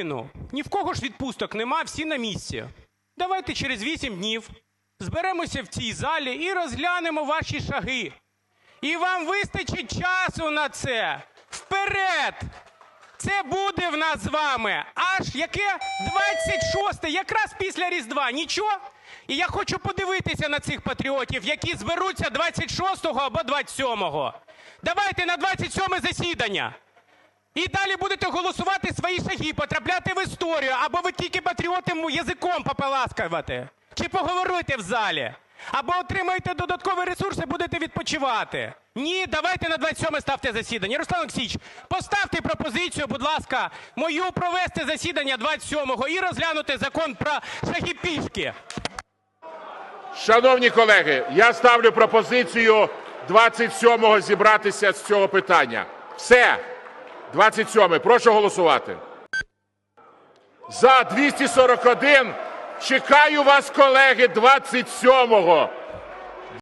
хвилину. Ні в кого ж відпусток нема, всі на місці. Давайте через 8 днів зберемося в цій залі і розглянемо ваші шаги. І вам вистачить часу на це. Вперед! Це буде в нас з вами аж яке 26-те, якраз після Різдва. Нічого? І я хочу подивитися на цих патріотів, які зберуться 26-го або 27-го. Давайте на 27 засідання. І далі будете голосувати свої шаги, історію, або ви тільки патріотам язиком пополаскувати, чи поговорите в залі, або отримаєте додаткові ресурси, будете відпочивати. Ні, давайте на 27 ставте засідання. Руслан Олексійович, поставте пропозицію, будь ласка, мою провести засідання 27-го і розглянути закон про шаги пішки. Шановні колеги, я ставлю пропозицію 27-го зібратися з цього питання. Все. 27-й. Прошу голосувати. За 241. Чекаю вас, колеги, 27-го.